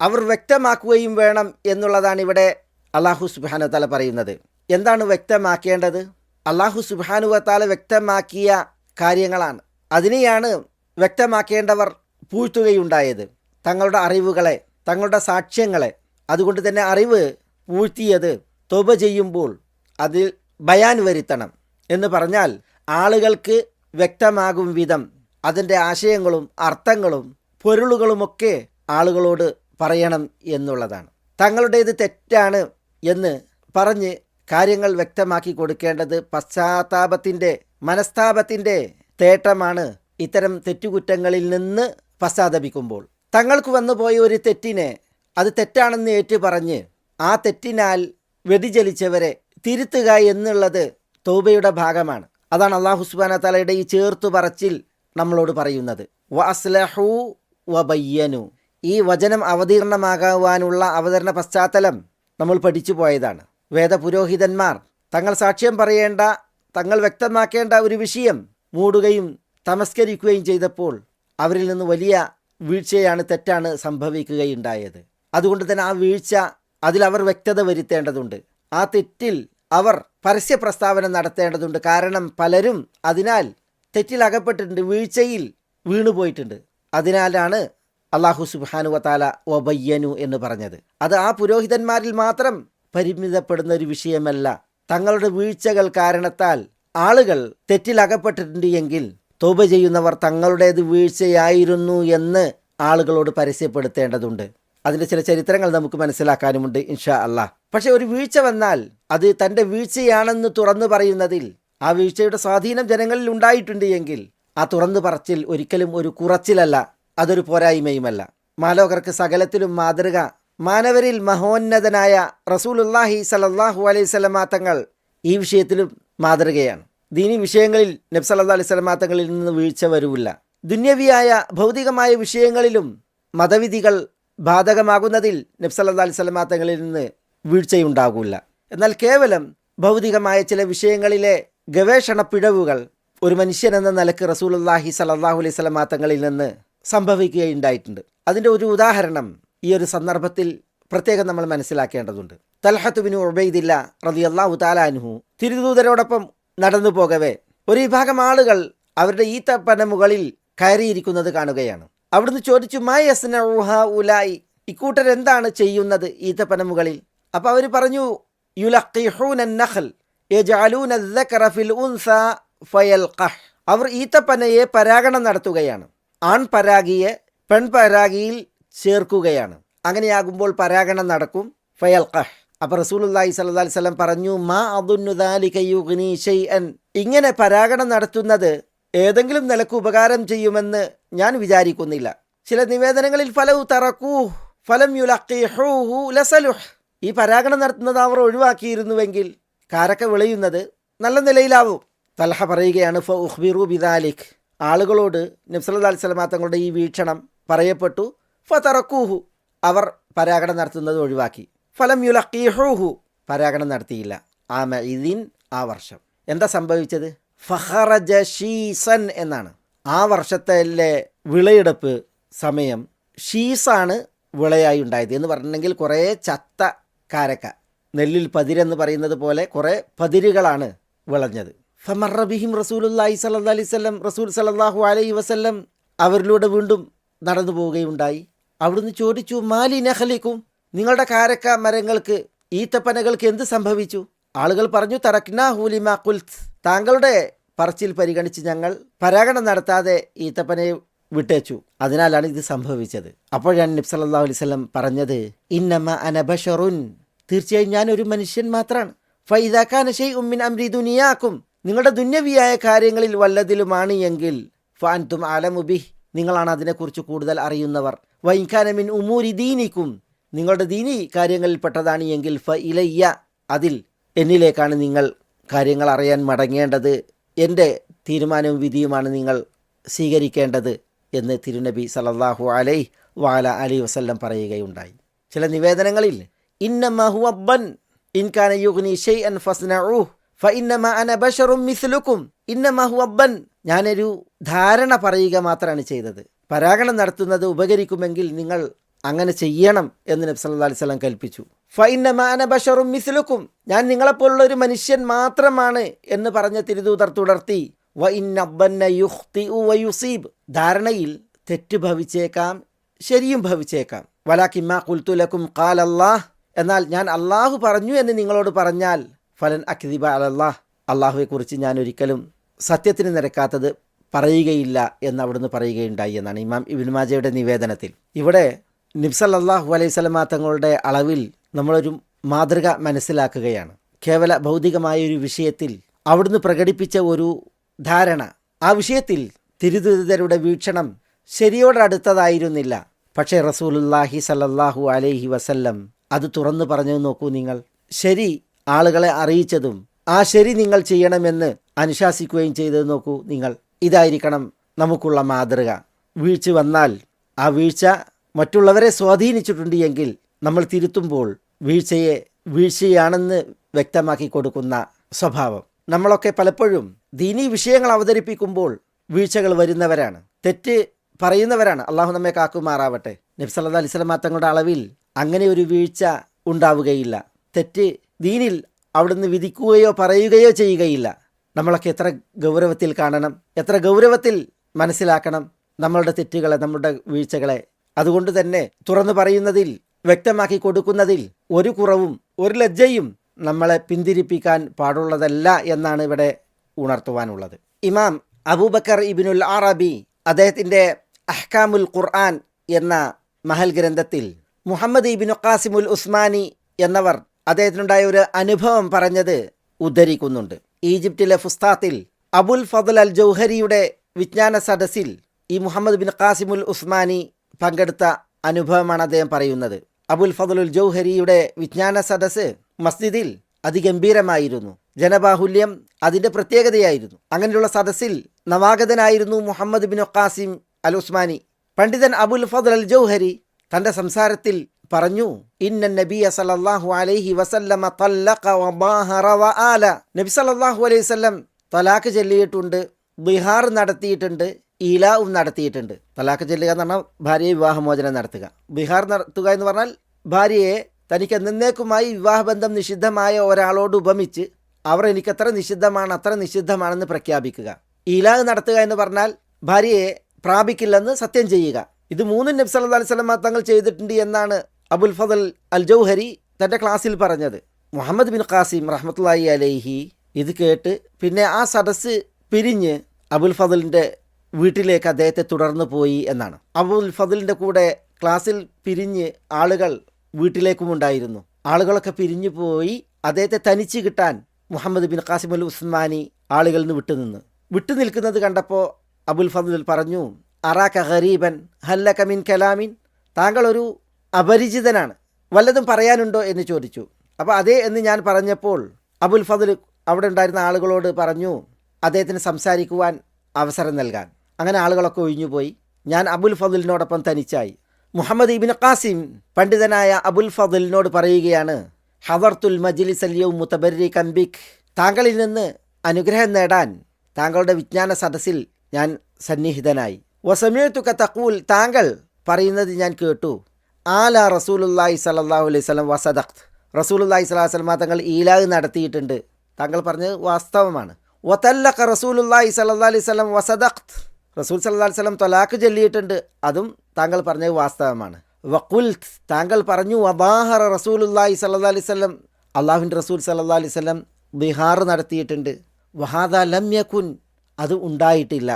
അവർ വ്യക്തമാക്കുകയും വേണം എന്നുള്ളതാണ് ഇവിടെ അള്ളാഹു സുബാനു താല പറയുന്നത്. എന്താണ് വ്യക്തമാക്കേണ്ടത്? അള്ളാഹു സുബാനു താല വ്യക്തമാക്കിയ കാര്യങ്ങളാണ്. അതിനെയാണ് വ്യക്തമാക്കേണ്ടവർ പൂഴ്ത്തുകയുണ്ടായത്. തങ്ങളുടെ അറിവുകളെ തങ്ങളുടെ സാക്ഷ്യങ്ങളെ അതുകൊണ്ട് തന്നെ അറിവ് പൂഴ്ത്തിയത് തൊബ ചെയ്യുമ്പോൾ അതിൽ ബയാൻ വരുത്തണം എന്ന് പറഞ്ഞാൽ ആളുകൾക്ക് വ്യക്തമാകും വിധം അതിന്റെ ആശയങ്ങളും അർത്ഥങ്ങളും പൊരുളുകളുമൊക്കെ ആളുകളോട് പറയണം എന്നുള്ളതാണ്. തങ്ങളുടേത് തെറ്റാണ് എന്ന് പറഞ്ഞ് കാര്യങ്ങൾ വ്യക്തമാക്കി കൊടുക്കേണ്ടത് പശ്ചാത്താപത്തിന്റെ മനസ്താപത്തിന്റെ തേട്ടമാണ് ഇത്തരം തെറ്റുകുറ്റങ്ങളിൽ നിന്ന് പശ്ചാത്തപിക്കുമ്പോൾ. തങ്ങൾക്ക് വന്നു പോയ ഒരു തെറ്റിനെ അത് തെറ്റാണെന്ന് ഏറ്റു പറഞ്ഞ് ആ തെറ്റിനാൽ വ്യതിചലിച്ചവരെ തിരുത്തുക എന്നുള്ളത് തൗബയുടെ ഭാഗമാണ്. അതാണ് അള്ളാഹു സുബാന തലയുടെ ഈ ചേർത്തു പറച്ചിൽ നമ്മളോട് പറയുന്നത്. വ അസ്ലഹു വ ഈ വചനം അവതീർണമാകാനുള്ള അവതരണ പശ്ചാത്തലം നമ്മൾ പഠിച്ചു പോയതാണ്. വേദപുരോഹിതന്മാർ തങ്ങൾ സാക്ഷ്യം പറയേണ്ട തങ്ങൾ വ്യക്തമാക്കേണ്ട ഒരു വിഷയം മൂടുകയും തമസ്കരിക്കുകയും ചെയ്തപ്പോൾ അവരിൽ നിന്ന് വലിയ വീഴ്ചയാണ് തെറ്റാണ് സംഭവിക്കുകയുണ്ടായത്. അതുകൊണ്ട് തന്നെ ആ വീഴ്ച അതിൽ അവർ വ്യക്തത വരുത്തേണ്ടതുണ്ട്. ആ തെറ്റിൽ അവർ പരസ്യ പ്രസ്താവന നടത്തേണ്ടതുണ്ട്. കാരണം പലരും അതിനാൽ തെറ്റിൽ അകപ്പെട്ടിട്ടുണ്ട് വീഴ്ചയിൽ വീണുപോയിട്ടുണ്ട്. അതിനാലാണ് അള്ളാഹു സുബാനു വത്താല ഒബയ്യനു എന്ന് പറഞ്ഞത്. അത് ആ പുരോഹിതന്മാരിൽ മാത്രം പരിമിതപ്പെടുന്ന ഒരു വിഷയമല്ല. തങ്ങളുടെ വീഴ്ചകൾ കാരണത്താൽ ആളുകൾ തെറ്റിൽ അകപ്പെട്ടിട്ടുണ്ട് എങ്കിൽ തോപ ചെയ്യുന്നവർ തങ്ങളുടേത് വീഴ്ചയായിരുന്നു എന്ന് ആളുകളോട് പരസ്യപ്പെടുത്തേണ്ടതുണ്ട്. അതിന്റെ ചില ചരിത്രങ്ങൾ നമുക്ക് മനസ്സിലാക്കാനുമുണ്ട് ഇൻഷാ അള്ളാഹ് പക്ഷെ ഒരു വീഴ്ച വന്നാൽ അത് തന്റെ വീഴ്ചയാണെന്ന് തുറന്നു പറയുന്നതിൽ ആ വീഴ്ചയുടെ സ്വാധീനം ജനങ്ങളിൽ ഉണ്ടായിട്ടുണ്ട് എങ്കിൽ ആ തുറന്നു പറച്ചിൽ ഒരിക്കലും ഒരു കുറച്ചിലല്ല അതൊരു പോരായ്മയുമല്ല. മാലോകർക്ക് സകലത്തിലും മാതൃക മാനവരിൽ മഹോന്നതനായ റസൂലുല്ലാഹി സലല്ലാഹു അലൈഹി സ്വലമാ തങ്ങൾ ഈ വിഷയത്തിലും മാതൃകയാണ്. ദീനി വിഷയങ്ങളിൽ നബ്സല്ലാ അലൈഹി സ്വലമാ തങ്ങളിൽ നിന്ന് വീഴ്ച വരൂല്ല. ദുന്യവിയായ ഭൗതികമായ വിഷയങ്ങളിലും മതവിധികൾ ബാധകമാകുന്നതിൽ അലൈഹി സ്വലമാ തങ്ങളിൽ നിന്ന് വീഴ്ചയുണ്ടാകില്ല. എന്നാൽ കേവലം ഭൗതികമായ ചില വിഷയങ്ങളിലെ ഗവേഷണ പിഴവുകൾ ഒരു മനുഷ്യൻ എന്ന നിലയ്ക്ക് റസൂലുല്ലാഹി സലല്ലാഹു അലൈഹി സ്വലമാ തങ്ങളിൽ നിന്ന് സംഭവിക്കുകയുണ്ടായിട്ടുണ്ട്. അതിന്റെ ഒരു ഉദാഹരണം ഈ ഒരു സന്ദർഭത്തിൽ പ്രത്യേകം നമ്മൾ മനസ്സിലാക്കേണ്ടതുണ്ട്. തൽഹത്തുബിന് ഉബൈദില്ല റതി അള്ളാഹു താലാനുഹു തിരുദൂതരോടൊപ്പം നടന്നു പോകവേ. ഒരു വിഭാഗം ആളുകൾ അവരുടെ ഈത്തപ്പന മുകളിൽ കയറിയിരിക്കുന്നത് കാണുകയാണ്. അവിടുന്ന് ചോദിച്ചു മാ യസ്ന ഊഹ ഉലായി? ഇക്കൂട്ടർ എന്താണ് ചെയ്യുന്നത് ഈത്തപ്പന മുകളിൽ? അപ്പോൾ അവർ പറഞ്ഞു നഖൽ അവർ ഈത്തപ്പനയെ പരാഗണം നടത്തുകയാണ്. ആൺ പരാഗിയെ പെൺപരാഗിയിൽ ചേർക്കുകയാണ്. അങ്ങനെയാകുമ്പോൾ പരാഗണം നടക്കും ഫയൽഖഹ്. അപ്പോൾ റസൂലുള്ളാഹി സ്വല്ലല്ലാഹി അലൈഹി വസല്ലം പറഞ്ഞു മാ അദുന്നു ദാലിക അൻ ഷൈഅൻ. ഇങ്ങനെ പരാഗണം നടത്തുന്നത് ഏതെങ്കിലും നിലയ്ക്ക് ഉപകാരം ചെയ്യുമെന്ന് ഞാൻ വിചാരിക്കുന്നില്ല. ചില നിവേദനങ്ങളിൽ ഫലവു തറക്കൂ ഫലം യുലഖിഹൂഹു ലസലുഹ്. ഈ പരാഗണം നടത്തുന്നത് അവർ ഒഴിവാക്കിയിരുന്നുവെങ്കിൽ കാരക്ക വിളയുന്നത് നല്ല നിലയിലാവും. തൽഹ പറയുകയാണ് ഫ ഉഹ്ബിറു ബിദാലിഖ് ആളുകളോട് നബ്സല്ലാ സ്വലമാ തങ്ങളുടെ ഈ വീക്ഷണം പറയപ്പെട്ടു. ഫ തറക്കൂഹു. അവർ പരാഗണം നടത്തുന്നത് ഒഴിവാക്കി. ഫലം യുലഖീഹൂഹു. പരാഗണം നടത്തിയില്ല. ആ മൈദീൻ ആ വർഷം. എന്താ സംഭവിച്ചത്? ഫഹറജ ഷീസൻ എന്നാണ്. ആ വർഷത്തിലെ വിളയെടുപ്പ് സമയം ഷീസാണ് വിളയായി ഉണ്ടായത് എന്ന് പറഞ്ഞിട്ടുണ്ടെങ്കിൽ കുറേ ചത്ത കാരക്ക നെല്ലിൽ പതിരെന്ന് പറയുന്നത് പോലെ കുറേ പതിരുകളാണ് വിളഞ്ഞത്. ഫമറബിഹിം റസൂലുല്ലാഹി സല്ലാ അലൈഹി സ്വലം റസൂൽ സലാഹു അലൈഹി വസല്ലം അവരിലൂടെ വീണ്ടും നടന്നു പോവുകയുണ്ടായി അവിടുന്ന് ചോദിച്ചു മാലി നഹലിക്കും നിങ്ങളുടെ കാരക്ക മരങ്ങൾക്ക് ഈത്തപ്പനകൾക്ക് എന്ത് സംഭവിച്ചു? ആളുകൾ പറഞ്ഞു തറക്ന ഹൂലിമ കുൽത്ത് താങ്കളുടെ പറച്ചിൽ പരിഗണിച്ച് ഞങ്ങൾ പരാഗണം നടത്താതെ ഈത്തപ്പനയെ വിട്ടേച്ചു. അതിനാലാണ് ഇത് സംഭവിച്ചത്. അപ്പോഴാണ് നബ്സല്ലാ അലൈവല്ലം പറഞ്ഞത് ഇന്നമ അനബഷറുൻ തീർച്ചയായും ഞാൻ ഒരു മനുഷ്യൻ മാത്രമാണ് ഫൈദാഖാന ഉമ്മിൻ അമ്രി ദുനിയാക്കും. നിങ്ങളുടെ ദുന്യവിയായ കാര്യങ്ങളിൽ വല്ലതിലുമാണ് എങ്കിൽ ഫാൻതും ആലമുബിഹ് നിങ്ങളാണ് അതിനെക്കുറിച്ച് കൂടുതൽ അറിയുന്നവർ. വൈഖാനമിൻ ഉമൂരി ദീനിക്കും. നിങ്ങളുടെ ദീനി കാര്യങ്ങളിൽപ്പെട്ടതാണ് എങ്കിൽ ഫ ഇലയ്യ അതിൽ എന്നിലേക്കാണ് നിങ്ങൾ കാര്യങ്ങൾ അറിയാൻ മടങ്ങേണ്ടത്. എന്റെ തീരുമാനവും വിധിയുമാണ് നിങ്ങൾ സ്വീകരിക്കേണ്ടത് എന്ന് തിരുനബി സലല്ലാഹു അലൈ വാല അലി വസല്ലം പറയുകയുണ്ടായി. ചില നിവേദനങ്ങളിൽ യുഗ്നി ഇന്നമഹുഅബ്ബൻ ഞാനൊരു ധാരണ പറയുക മാത്രമാണ് ചെയ്തത്. പരാഗണം നടത്തുന്നത് ഉപകരിക്കുമെങ്കിൽ നിങ്ങൾ അങ്ങനെ ചെയ്യണം എന്ന് നബി സല്ലല്ലാഹു അലൈഹി വസല്ലം കൽപ്പിച്ചു. ഫൈന മാന ബഷറും മിസ്ലുക്കും. ഞാൻ നിങ്ങളെപ്പോലുള്ള ഒരു മനുഷ്യൻ മാത്രമാണ് എന്ന് പറഞ്ഞ തിരുദൂതർ തുടർത്തി. വയുസീബ് ധാരണയിൽ തെറ്റ് ഭവിച്ചേക്കാം ശരിയും ഭവിച്ചേക്കാം. വലാക്കിമ്മ കുൽത്തുലക്കും കാൽ അല്ലാഹ്. എന്നാൽ ഞാൻ അള്ളാഹു പറഞ്ഞു എന്ന് നിങ്ങളോട് പറഞ്ഞാൽ ഫലൻ അക്തിബ അലല്ലാഹ് അള്ളാഹുവെക്കുറിച്ച് ഞാൻ ഒരിക്കലും സത്യത്തിന് നിരക്കാത്തത് പറയുകയില്ല എന്ന് അവിടുന്ന് പറയുകയുണ്ടായി എന്നാണ് ഇമാം ഇബിൻ മാജയുടെ നിവേദനത്തിൽ. ഇവിടെ നിബ്സല്ലാഹു അലൈഹി സ്വലമാ തങ്ങളുടെ അളവിൽ നമ്മളൊരു മാതൃക മനസ്സിലാക്കുകയാണ്. കേവല ഭൗതികമായ ഒരു വിഷയത്തിൽ അവിടുന്ന് പ്രകടിപ്പിച്ച ഒരു ധാരണ. ആ വിഷയത്തിൽ തിരുദുരിതരുടെ വീക്ഷണം ശരിയോടടുത്തതായിരുന്നില്ല പക്ഷേ റസൂലുല്ലാഹി സല്ലല്ലാഹു അലൈഹി വസല്ലം അത് തുറന്നു പറഞ്ഞു നോക്കൂ നിങ്ങൾ. ശരി ആളുകളെ അറിയിച്ചതും ആ ശരി നിങ്ങൾ ചെയ്യണമെന്ന് അനുശാസിക്കുകയും ചെയ്തത് നോക്കൂ നിങ്ങൾ. ഇതായിരിക്കണം നമുക്കുള്ള മാതൃക. വീഴ്ച വന്നാൽ ആ വീഴ്ച മറ്റുള്ളവരെ സ്വാധീനിച്ചിട്ടുണ്ട് എങ്കിൽ നമ്മൾ തിരുത്തുമ്പോൾ വീഴ്ചയെ വീഴ്ചയാണെന്ന് വ്യക്തമാക്കി കൊടുക്കുന്ന സ്വഭാവം. നമ്മളൊക്കെ പലപ്പോഴും ദീനീ വിഷയങ്ങൾ അവതരിപ്പിക്കുമ്പോൾ വീഴ്ചകൾ വരുന്നവരാണ്. തെറ്റ് പറയുന്നവരാണ്. അള്ളാഹു നമ്മെ കാക്കുമാറാവട്ടെ. നബ്സല്ലാ അലിസ്ലാം തങ്ങളുടെ അളവിൽ അങ്ങനെ ഒരു വീഴ്ച ഉണ്ടാവുകയില്ല. തെറ്റ് ദീനിൽ അവിടുന്ന് വിധിക്കുകയോ പറയുകയോ ചെയ്യുകയില്ല. നമ്മളൊക്കെ എത്ര ഗൗരവത്തിൽ കാണണം എത്ര ഗൗരവത്തിൽ മനസ്സിലാക്കണം നമ്മളുടെ തെറ്റുകളെ നമ്മളുടെ വീഴ്ചകളെ അതുകൊണ്ട് തന്നെ തുറന്നു പറയുന്നതിൽ വ്യക്തമാക്കി കൊടുക്കുന്നതിൽ ഒരു കുറവും ഒരു ലജ്ജയും നമ്മളെ പിന്തിരിപ്പിക്കാൻ പാടുള്ളതല്ല എന്നാണ് ഇവിടെ ഉണർത്തുവാനുള്ളത്. ഇമാം അബൂബക്കർ ഇബിനുൽ ആറബി അദ്ദേഹത്തിന്റെ അഹ്കാമുൽ ഖുർആൻ എന്ന മഹൽ ഗ്രന്ഥത്തിൽ മുഹമ്മദ് ഇബിനു ഖാസിമുൽ ഉസ്മാനി എന്നവർ അദ്ദേഹത്തിനുണ്ടായ ഒരു അനുഭവം പറഞ്ഞത് ഉദ്ധരിക്കുന്നുണ്ട്. ഈജിപ്തിലെ ഫുസ്താത്തിൽ അബുൽ ഫദൽ അൽ ജൗഹരിയുടെ വിജ്ഞാന സദസ്സിൽ ഈ മുഹമ്മദ് ബിൻ ഖാസിമുൽ ഉസ്മാനി പങ്കെടുത്ത അനുഭവമാണ് അദ്ദേഹം പറയുന്നത്. അബുൽ ഫദലുൽ ജൗഹരിയുടെ വിജ്ഞാന സദസ്സ് മസ്ജിദിൽ അതിഗംഭീരമായിരുന്നു. ജനബാഹുല്യം അതിന്റെ പ്രത്യേകതയായിരുന്നു. അങ്ങനെയുള്ള സദസ്സിൽ നവാഗതനായിരുന്നു മുഹമ്മദ് ബിൻ ഒക്കാസിം അൽ ഉസ്മാനി പണ്ഡിതൻ അബുൽ ഫദൽ അൽ ജൗഹരി തന്റെ സംസാരത്തിൽ പറഞ്ഞു ഇന്ന സല്ലല്ലാഹു അലൈഹി വസല്ലമ നബി അലൈഹി തലാഖ് ചൊല്ലിയിട്ടുണ്ട് ബിഹാർ നടത്തിയിട്ടുണ്ട് ഈലാവും നടത്തിയിട്ടുണ്ട്. തലാഖ് ചൊല്ലുക എന്ന് പറഞ്ഞാൽ ഭാര്യയെ വിവാഹമോചനം നടത്തുക. ബിഹാർ നടത്തുക എന്ന് പറഞ്ഞാൽ ഭാര്യയെ തനിക്ക് നിന്നേക്കുമായി വിവാഹബന്ധം നിഷിദ്ധമായ ഒരാളോട് ഉപമിച്ച് അവർ എനിക്കത്ര നിഷിദ്ധമാണ് അത്ര നിഷിദ്ധമാണെന്ന് പ്രഖ്യാപിക്കുക. ഈലാഹ് നടത്തുക എന്ന് പറഞ്ഞാൽ ഭാര്യയെ പ്രാപിക്കില്ലെന്ന് സത്യം ചെയ്യുക. ഇത് മൂന്നും നബി അലൈഹി വസല്ലം തങ്ങൾ ചെയ്തിട്ടുണ്ട് എന്നാണ് അബുൽ ഫദൽ അൽ ജൗഹരി തന്റെ ക്ലാസ്സിൽ പറഞ്ഞത്. മുഹമ്മദ് ബിൻ ഖാസിം റഹ്മത്തുള്ളാഹി അലൈഹി ഇത് കേട്ട് പിന്നെ ആ സദസ് പിരിഞ്ഞ് അബുൽ ഫضലിന്റെ വീട്ടിലേക്ക് അദ്ദേഹത്തെ തുടർന്നു പോയി എന്നാണ്. അബുൽ ഫതിലിന്റെ കൂടെ ക്ലാസ്സിൽ പിരിഞ്ഞ് ആളുകൾ വീട്ടിലേക്കും ഉണ്ടായിരുന്നു. ആളുകളൊക്കെ പിരിഞ്ഞു പോയി അദ്ദേഹത്തെ തനിച്ച് കിട്ടാൻ Muhammad bin Qasim al Usmani ആളുകളിൽ നിന്ന് വിട്ടുനിന്ന്. വിട്ടുനിൽക്കുന്നത് കണ്ടപ്പോൾ അബുൽ ഫതിൽ പറഞ്ഞു അറാക്ക ഖരീബൻ ഹല്ലക്ക മിൻ കലാമിൻ. താങ്കളൊരു അപരിചിതനാണ്. വല്ലതും പറയാനുണ്ടോ എന്ന് ചോദിച്ചു. അപ്പോൾ അതേ എന്ന് ഞാൻ പറഞ്ഞപ്പോൾ അബുൽ ഫതിൽ അവിടെ ഉണ്ടായിരുന്ന ആളുകളോട് പറഞ്ഞു അദ്ദേഹത്തിന് സംസാരിക്കുവാൻ അവസരം നൽകാൻ. അങ്ങനെ ആളുകളൊക്കെ ഒഴിഞ്ഞുപോയി. ഞാൻ അബുൽ ഫതിലിനോടൊപ്പം തനിച്ചായി. മുഹമ്മദ് ഇബിൻ ഖാസിം പണ്ഡിതനായ അബുൽ ഫതിലിനോട് പറയുകയാണ് ഹവർത്തുൽ മജ്ലിസ് സല്യവും മുത്തബരി കമ്പിഖ് താങ്കളിൽ നിന്ന് അനുഗ്രഹം നേടാൻ താങ്കളുടെ വിജ്ഞാന സദസ്സിൽ ഞാൻ സന്നിഹിതനായി. വസമീത്തുക തക്കൂൽ താങ്കൾ പറയുന്നത് ഞാൻ കേട്ടു. ആല റസൂലുല്ലാഹി സലാഹു അലൈഹി സ്വലം വസദഖ്ത് റസൂലുല്ലാഹി സ്വലാഹു വസല്ലം തങ്ങൾ ഈലാഗ് നടത്തിയിട്ടുണ്ട്. താങ്കൾ പറഞ്ഞത് വാസ്തവമാണ്. വതല്ലഖ റസൂലുല്ലാഹി സല്ലല്ലാഹു അലൈഹി വസദഖ്ത് റസൂൽ അലൈഹി വസല്ലം തൊലാക്ക് ചൊല്ലിയിട്ടുണ്ട്. അതും താങ്കൾ പറഞ്ഞത് വാസ്തവമാണ്. വക്കുൽ താങ്കൾ പറഞ്ഞു വബാഹറ റസൂലുല്ലാഹി സല്ലാ അലൈഹി സ്വലം അള്ളാഹുവിന്റെ റസൂൽ സല്ലാ അലൈഹി സ്വലം ബിഹാർ നടത്തിയിട്ടുണ്ട്. വഹാദ ലം യകുൻ അത് ഉണ്ടായിട്ടില്ല.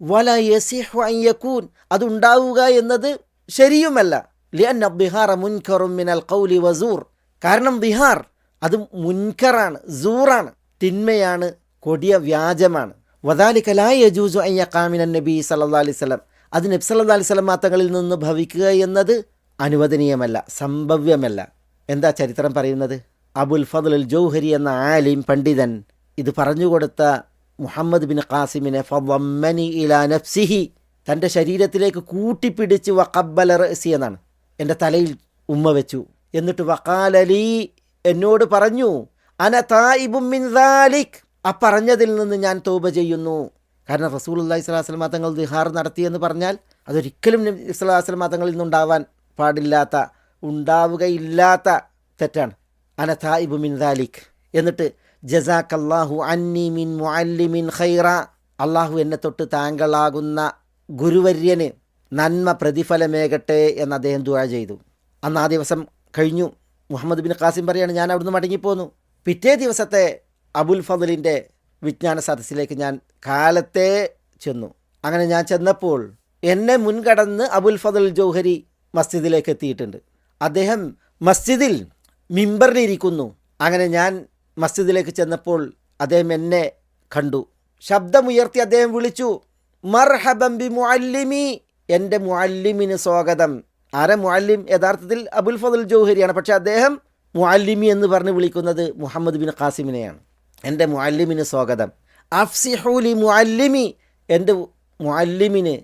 വല യസിഹു അൻ യകൂൻ അത് ഉണ്ടാവുക എന്നത് ശരിയുമല്ല. ലിഅന്ന ബിഹാർ മുൻഖറും മിനൽ ഖൗലി വസൂർ. കാരണം ബിഹാർ അത് മുൻഖറാണ് സൂറാണ് തിന്മയാണ് കൊടിയ വ്യാജമാണ്. വദാലിക ലാ യജൂസു അൻ യഖാമിന നബി സല്ലാ അലൈഹി വസല്ലം. അത് നബി സല്ലാ അലൈഹി വസല്ലം മാത്തങ്ങളിൽ നിന്ന് ഭവിക്കുക എന്നത് അനുവദനീയമല്ല സംഭവ്യമല്ല. എന്താ ചരിത്രം പറയുന്നത്? അബുൽ ഫദലുൽ ജൗഹരി എന്ന ആലിം പണ്ഡിതൻ ഇത് പറഞ്ഞുകൊടുത്ത മുഹമ്മദ് ബിൻ ഖാസിമിനെ ഫവമ്മനി ഇലാ നഫ്സിഹി തന്റെ ശരീരത്തിലേക്ക് കൂട്ടിപ്പിടിച്ച് വഖബ്ബല റസി എന്നാണ്. എന്റെ തലയിൽ ഉമ്മ വെച്ചു. എന്നിട്ട് വക്കാലലി എന്നോട് പറഞ്ഞു അന തായിബും മിൻ ദാലിക് ആ പറഞ്ഞതിൽ നിന്ന് ഞാൻ തോപ ചെയ്യുന്നു. കാരണം റസൂൽ അള്ളഹി സ്വലാസ്ലമ തങ്ങൾ ദിഹാർ നടത്തിയെന്ന് പറഞ്ഞാൽ അതൊരിക്കലും നബി സ്വലാസ്ലമ തങ്ങളിൽ നിന്നുണ്ടാവാൻ പാടില്ലാത്ത ഉണ്ടാവുകയില്ലാത്ത തെറ്റാണ്. അന തായിബു മിൻ ദാലിഖ് എന്നിട്ട് ജസാഖ് അള്ളാഹു അന്നി മിൻ മുഅല്ലിമിൻ ഖൈറ. അള്ളാഹു എന്നെ തൊട്ട് താങ്കളാകുന്ന ഗുരുവര്യന് നന്മ പ്രതിഫലമേകട്ടെ എന്ന് അദ്ദേഹം ദുആ ചെയ്തു. അന്ന് ആ ദിവസം കഴിഞ്ഞു. മുഹമ്മദ് ബിൻ ഖാസിം പറയാണ് ഞാൻ അവിടുന്ന് മടങ്ങിപ്പോന്നു. പിറ്റേ ദിവസത്തെ അബുൽ ഫദലിന്റെ വിജ്ഞാന സദസ്സിലേക്ക് ഞാൻ കാലത്തെ ചെന്നു. അങ്ങനെ ഞാൻ ചെന്നപ്പോൾ എന്നെ മുൻകടന്ന് അബുൽ ഫദൽ ജൗഹരി മസ്ജിദിലേക്ക് എത്തിയിട്ടുണ്ട്. അദ്ദേഹം മസ്ജിദിൽ മിമ്പറിലിരിക്കുന്നു. അങ്ങനെ ഞാൻ മസ്ജിദിലേക്ക് ചെന്നപ്പോൾ അദ്ദേഹം എന്നെ കണ്ടു. ശബ്ദമുയർത്തി അദ്ദേഹം വിളിച്ചു മർഹബംബി മുഅല്ലിമി. എന്റെ മുഅല്ലിമിന് സ്വാഗതം. ആരെ മുഅല്ലിം? യഥാർത്ഥത്തിൽ അബുൽ ഫദൽ ജൗഹരിയാണ്. പക്ഷേ അദ്ദേഹം മുഅല്ലിമി എന്ന് പറഞ്ഞ് വിളിക്കുന്നത് മുഹമ്മദ് ബിൻ ഖാസിമിനെയാണ്. എന്റെ മുഅല്ലിമിന് സ്വാഗതം. അഫ്സിഹൂലി മുഅല്ലിമി എന്റെ മുഅല്ലിമിന്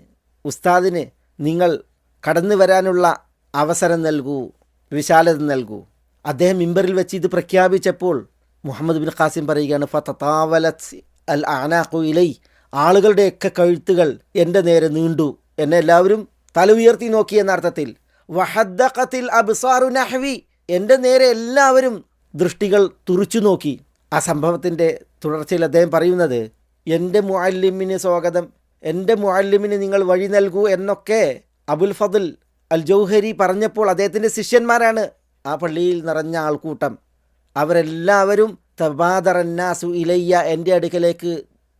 ഉസ്താദിന് നിങ്ങൾ കടന്നു വരാനുള്ള അവസരം നൽകൂ വിശാലത നൽകൂ. അദ്ദേഹം മിമ്പറിൽ വെച്ച് ഇത് പ്രഖ്യാപിച്ചപ്പോൾ മുഹമ്മദ് ബിൻ ഖാസിം പറയുകയാണ് ഫത്താവലത്ത് അൽ ആനാഖു ഇലൈ. ആളുകളുടെയൊക്കെ കഴുത്തുകൾ എന്റെ നേരെ നീണ്ടു. എന്നെ എല്ലാവരും തല ഉയർത്തി നോക്കി എന്ന അർത്ഥത്തിൽ വഹദ്ദഖത്തിൽ അബ്സാറു നഹ്വി. എന്റെ നേരെ എല്ലാവരും ദൃഷ്ടികൾ തുറിച്ചു നോക്കി. ആ സംഭവത്തിന്റെ തുടർച്ചയിൽ അദ്ദേഹം പറയുന്നത് എന്റെ മുഅല്ലിമിന് സ്വാഗതം. എന്റെ മുഅല്ലിമിന് നിങ്ങൾ വഴി നൽകൂ എന്നൊക്കെ അബുൽ ഫദുൽ അൽ ജൗഹരി പറഞ്ഞപ്പോൾ അദ്ദേഹത്തിന്റെ ശിഷ്യന്മാരാണ് ആ പള്ളിയിൽ നിറഞ്ഞ ആൾക്കൂട്ടം. അവരെല്ലാവരും തബാദറന്നാസു ഇലയ്യ എന്റെ അടുക്കലേക്ക്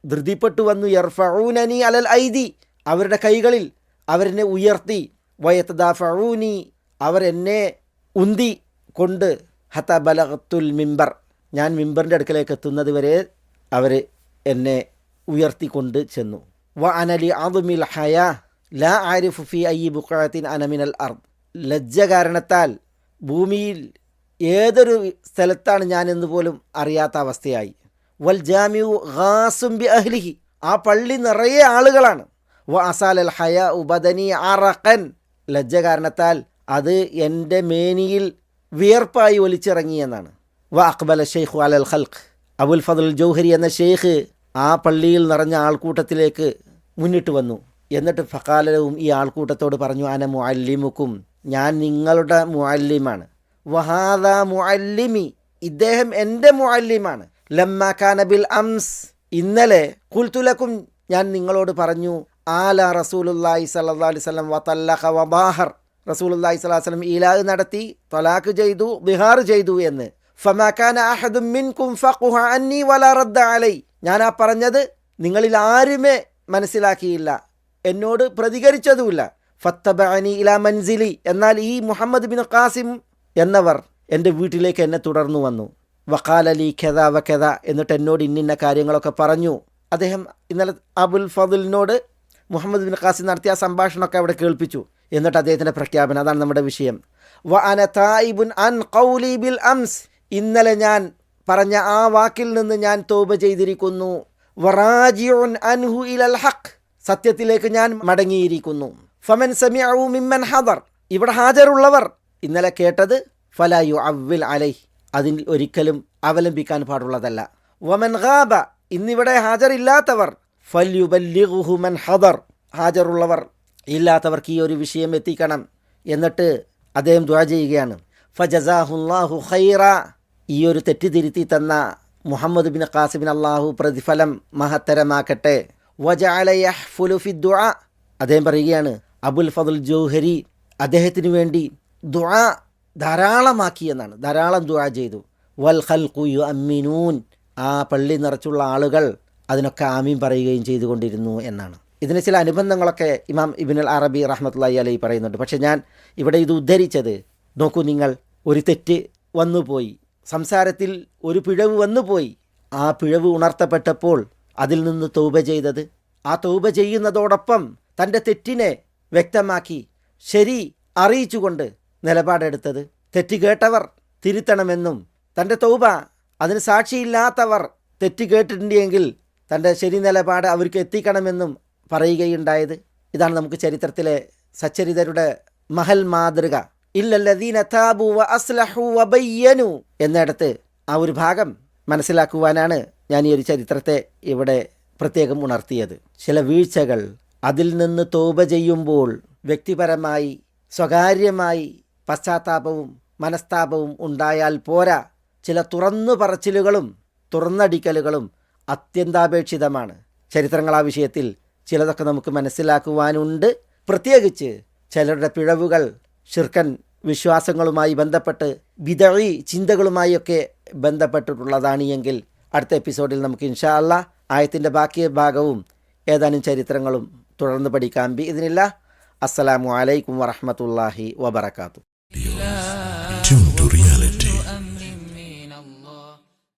ധൃതിപ്പെട്ടു വന്നു. യർഫഊനനി അലൽ ഐദി. അവരുടെ കൈകളിൽ അവരെന്നെ ഉയർത്തി വയത്തദാഫഊനി അവരെന്നെ ഉന്തി കൊണ്ട് ഹത്ത ബലഗത്തുൽ മിമ്പർ ഞാൻ മിമ്പറിന്റെ അടുക്കലേക്ക് എത്തുന്നത് വരെ അവർ എന്നെ ഉയർത്തിക്കൊണ്ട് ചെന്നു. വ അനലി ആദുമിൽ ഹയ ലാ ആരിഫു ഫി അയ്യി ബുക്കാത്തിൻ അനമിനൽ അർദ്. ലജ്ജ കാരണത്താൽ ഭൂമിയിൽ ഏതൊരു സ്ഥലത്താണ് ഞാൻ എന്ന് പോലും അറിയാത്ത അവസ്ഥയായി. വൽ ജാമ്യു ഖാസും ബി അഹ്ലിഹി. ആ പള്ളി നിറയെ ആളുകളാണ്. വ അസാൽ അൽ ഹയ ഉബദനി അറഖൻ. ലജ്ജ കാരണത്താൽ അത് എന്റെ മേനിയിൽ വിയർപ്പായി ഒലിച്ചിറങ്ങി എന്നാണ്. വ ഷെയ്ഖു അലൽ ഖൽഖ്. അബുൽ ഫദൽ ജൗഹരി എന്ന ഷെയ്ഖ് ആ പള്ളിയിൽ നിറഞ്ഞ ആൾക്കൂട്ടത്തിലേക്ക് മുന്നിട്ട് വന്നു. എന്നിട്ട് ഫക്കാലവും ഈ ആൾക്കൂട്ടത്തോട് പറഞ്ഞു അന മുഅല്ലിമുക്കും. ഞാൻ നിങ്ങളുടെ മുഅല്ലിമാണ്. വഹാദ മുഅല്ലിമി. ഇദ്ദേഹം എന്റെ മുഅല്ലിമാണ്. ലമ്മ കാനബിൽ അംസ്. ഇന്നലെ കുൽത്തുലക്കും ഞാൻ നിങ്ങളോട് പറഞ്ഞു ആല റസൂലുല്ലാഹി സല്ലാ അലൈഹി വസല്ലം വതല്ലഖ വബാഹർ. റസൂലുല്ലാഹി സ്വല്ലല്ലാഹു അലൈഹി വസല്ലം ഇലാഹ് നടത്തി തലാഖ് ചെയ്തു ബിഹാർ ചെയ്തു എന്ന്. ഫമാ അഹദും മിൻകും ഫഖുഹ അന്നി വല റദ്ദ അലൈ. ഞാൻ ആ പറഞ്ഞത് നിങ്ങളിൽ ആരുമേ മനസ്സിലാക്കിയില്ല. എന്നോട് പ്രതികരിച്ചതുമില്ല. ഫത്തബഅനി ഇലാ മൻസിലി. എന്നാൽ ഈ മുഹമ്മദ് ബിൻ ഖാസിം എന്നവർ എന്റെ വീട്ടിലേക്ക് എന്നെ തുടർന്നു വന്നു. വക്കാലലി ഖെദ വ ഖെത എന്നിട്ട് എന്നോട് ഇന്നിന്ന കാര്യങ്ങളൊക്കെ പറഞ്ഞു. അദ്ദേഹം ഇന്നലെ അബുൽ ഫതുലിനോട് മുഹമ്മദ് ബിൻ ഖാസിം നടത്തിയ ആ സംഭാഷണമൊക്കെ അവിടെ കേൾപ്പിച്ചു. എന്നിട്ട് അദ്ദേഹത്തിന്റെ പ്രഖ്യാപനം. അതാണ് നമ്മുടെ വിഷയം. വ അന തായിബുൻ അൻ കൗലി ബിൽ അംസ്. ഇന്നലെ ഞാൻ പറഞ്ഞ ആ വാക്കിൽ നിന്ന് ഞാൻ തോപ ചെയ്തിരിക്കുന്നു. അൻഹു ഇലൽ ഹഖ്. സത്യത്തിലേക്ക് ഞാൻ മടങ്ങിയിരിക്കുന്നു. ഫമൻ സമിഅു ഹദർ. ഇവിടെ ഹാജരുള്ളവർ. ഇന്നലെ കേട്ടത് ഫലായു അവ്വിൽ അലൈ അതിൽ ഒരിക്കലും അവലംബിക്കാൻ പാടുള്ളതല്ല. വമൻ ഗാബ ഇന്നിവിടെ ഹാജറില്ലാത്തവർ ഫല്യുബല്ലിഗുഹു മൻ ഹദർ. ഹാജറുള്ളവർ ഇല്ലാത്തവർക്ക് ഈ ഒരു വിഷയം എത്തിക്കണം. എന്നിട്ട് അദ്ദേഹം ദ്വാ ചെയ്യുകയാണ്. ഫജസാഹുല്ലാഹു ഖൈറ. ഈ ഒരു തെറ്റിതിരുത്തി തന്ന മുഹമ്മദ് ബിൻ ഖാസിബിൻ അള്ളാഹു പ്രതിഫലം മഹത്തരമാക്കട്ടെ. അദ്ദേഹം പറയുകയാണ് അബുൽ ഫതുൽ ജൗഹരി അദ്ദേഹത്തിന് വേണ്ടി ദുആ ധാരാളമാക്കി എന്നാണ്. ധാരാളം ദുആ ചെയ്തു. വൽ ഖൽഖു യുഅമ്മിനൂൻ. ആ പള്ളി നിറച്ചുള്ള ആളുകൾ അതിനൊക്കെ ആമീൻ പറയുകയും ചെയ്തുകൊണ്ടിരുന്നു എന്നാണ്. ഇതിന് ചില അനുബന്ധങ്ങളൊക്കെ ഇമാം ഇബിൻ അൽ അറബി റഹ്മത്തുള്ളാഹി അലൈ പറയുന്നുണ്ട്. പക്ഷേ ഞാൻ ഇവിടെ ഇത് ഉദ്ധരിച്ചത് നോക്കൂ നിങ്ങൾ ഒരു തെറ്റ് വന്നുപോയി. സംസാരത്തിൽ ഒരു പിഴവ് വന്നുപോയി. ആ പിഴവ് ഉണർത്തപ്പെട്ടപ്പോൾ അതിൽ നിന്ന് തൗബ ചെയ്തത്. ആ തൗബ ചെയ്യുന്നതോടൊപ്പം തന്റെ തെറ്റിനെ വ്യക്തമാക്കി ശരി അറിയിച്ചുകൊണ്ട് നിലപാടെടുത്തത്. തെറ്റ് കേട്ടവർ തിരുത്തണമെന്നും തന്റെ തൗബ അതിന് സാക്ഷിയില്ലാത്തവർ തെറ്റ് കേട്ടിട്ടുണ്ടെങ്കിൽ തന്റെ ശരി നിലപാട് അവർക്ക് എത്തിക്കണമെന്നും പറയുകയുണ്ടായത്. ഇതാണ് നമുക്ക് ചരിത്രത്തിലെ സച്ചരിതരുടെ മഹൽ മാതൃക. ഇല്ലല്ലദീന താബു വ അസ്ലഹു വ ബയ്യനു എന്നിടത്ത് ആ ഒരു ഭാഗം മനസ്സിലാക്കുവാനാണ് ഞാൻ ഈ ഒരു ചരിത്രത്തെ ഇവിടെ പ്രത്യേകം ഉണർത്തിയത്. ചില വീഴ്ചകൾ അതിൽ നിന്ന് തോപ ചെയ്യുമ്പോൾ വ്യക്തിപരമായി സ്വകാര്യമായി പശ്ചാത്താപവും മനസ്താപവും ഉണ്ടായാൽ പോരാ. ചില തുറന്നു പറച്ചിലുകളും തുറന്നടിക്കലുകളും അത്യന്താപേക്ഷിതമാണ്. ചരിത്രങ്ങൾ ആ വിഷയത്തിൽ ചിലതൊക്കെ നമുക്ക് മനസ്സിലാക്കുവാനുണ്ട്. പ്രത്യേകിച്ച് ചിലരുടെ പിഴവുകൾ ഷിർക്കൻ വിശ്വാസങ്ങളുമായി ബന്ധപ്പെട്ട് വിതഴി ചിന്തകളുമായൊക്കെ ബന്ധപ്പെട്ടിട്ടുള്ളതാണ് എങ്കിൽ അടുത്ത എപ്പിസോഡിൽ നമുക്ക് ഇൻഷാ അല്ല ആയത്തിന്റെ ബാക്കി ഭാഗവും ഏതാനും ചരിത്രങ്ങളും തുടർന്ന് പഠിക്കാം. ബി ഇതിനില്ല അസ്സലാമു അലൈക്കും വറഹമത്തല്ലാഹി വബർക്കാത്തു.